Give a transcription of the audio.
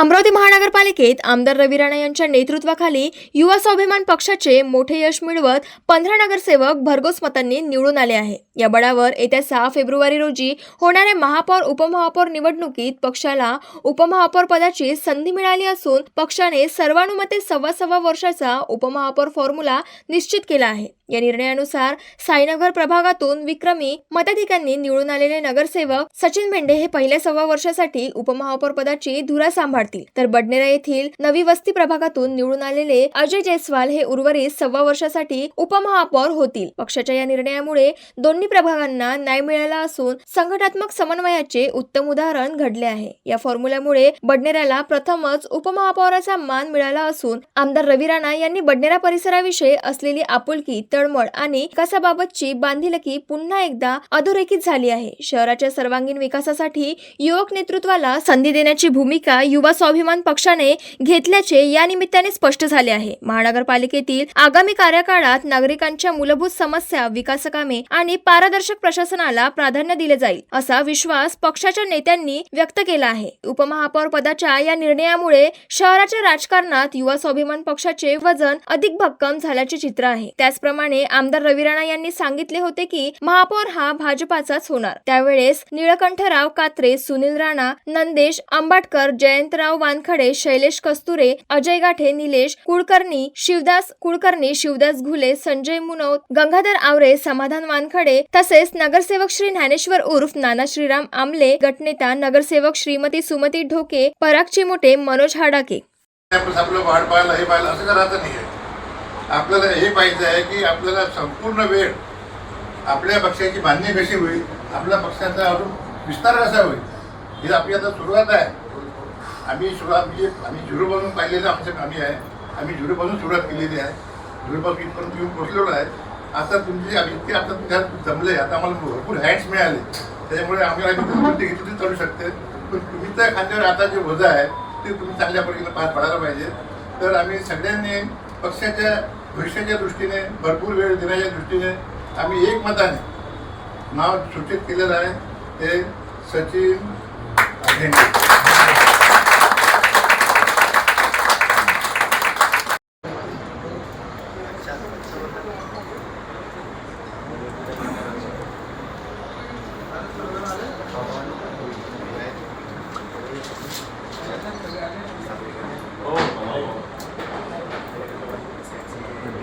अमरावती महानगरपालिकेत आमदार रवी राणा यांच्या नेतृत्वाखाली युवा स्वाभिमान पक्षाचे मोठे यश मिळवत पंधरा नगरसेवक भरघोस मतांनी निवडून आले आहे. या बळावर येत्या सहा फेब्रुवारी रोजी होणाऱ्या महापौर उपमहापौर निवडणुकीत पक्षाला उपमहापौर पदाची संधी मिळाली असून पक्षाने सर्वानुमते सव्वा सव्वा वर्षाचा उपमहापौर फॉर्म्युला निश्चित केला आहे. या निर्णयानुसार साईनगर प्रभागातून विक्रमी मताधिकांनी निवडून आलेले नगरसेवक सचिन भेंडे हे पहिल्या सव्वा वर्षासाठी उपमहापौर पदाची धुरा सांभाळतील. तर बडनेरा येथील नवी वस्ती प्रभागातून निवडून आलेले अजय जयस्वाल हे उर्वरित सव्वा वर्षासाठी उपमहापौर होतील. पक्षाच्या या निर्णयामुळे दोन्ही प्रभागांना न्याय मिळाला असून संघटात्मक समन्वयाचे उत्तम उदाहरण घडले आहे. या फॉर्म्युल्यामुळे बडनेऱ्याला प्रथमच उपमहापौराचा मान मिळाला असून आमदार रवी राणा यांनी बडनेरा परिसराविषयी असलेली आपुलकी तर तळमळ आणि विकासाबाबतची बांधिलकी पुन्हा एकदा अधोरेखित झाली आहे. शहराच्या सर्वांगीण विकासासाठी युवक नेतृत्वाला संधी देण्याची भूमिका युवा स्वाभिमान पक्षाने घेतल्याचे या निमित्ताने स्पष्ट झाले आहे. महानगरपालिकेतील आगामी कार्यकाळात नागरिकांच्या मूलभूत समस्या विकासकामे आणि पारदर्शक प्रशासनाला प्राधान्य दिले जाईल असा विश्वास पक्षाच्या नेत्यांनी व्यक्त केला आहे. उपमहापौर पदाच्या या निर्णयामुळे शहराच्या राजकारणात युवा स्वाभिमान पक्षाचे वजन अधिक भक्कम झाल्याचे चित्र आहे. त्याचप्रमाणे आमदार रवी राणा यांनी सांगितले होते की महापौर हा भाजपाचाच होणार. त्यावेळेस निळकंठराव कात्रे सुनील राणा नंदेश आंबाटकर जयंतराव वानखडे शैलेश कस्तुरे अजय गाठे निलेश कुलकर्णी शिवदास कुलकर्णी शिवदास घुले संजय मुनोत गंगाधर आवरे समाधान वानखडे तसेच नगरसेवक श्री ज्ञानेश्वर उर्फ नाना श्रीराम आमले गटनेता नगरसेवक श्रीमती सुमती ढोके पराग चिमुटे मनोज हाडाके. आपल्याला हे पाहिजे आहे की आपल्याला संपूर्ण वेळ आपल्या पक्षाची बांधणी कशी होईल आपल्या पक्षाचा अजून विस्तार कसा होईल ही आपली आता सुरुवात आहे. आम्ही सुरुवात म्हणजे आम्ही झिरो बनून पाहिलेलं आमचं कामी आहे. आम्ही झिरो बनवून सुरुवात केलेली आहे. झुरूपासून इथपर्यंत येऊन पोचलेलो आहे. आता तुमची इतके आता तुमच्या जमले आता आम्हाला भरपूर हँड्स मिळाले. त्याच्यामुळे आम्ही आम्ही ते चालू शकते. पण तुम्ही त्या खांद्यावर आता जे वजा आहे ते तुम्ही चांगल्या पद्धतीनं पार पाडायला पाहिजे. तर आम्ही सगळ्यांनी पक्षाच्या भविष्याच्या दृष्टीने भरपूर वेळ देण्याच्या दृष्टीने आम्ही एकमताने नाव सूचित केलेलं आहे ते सचिन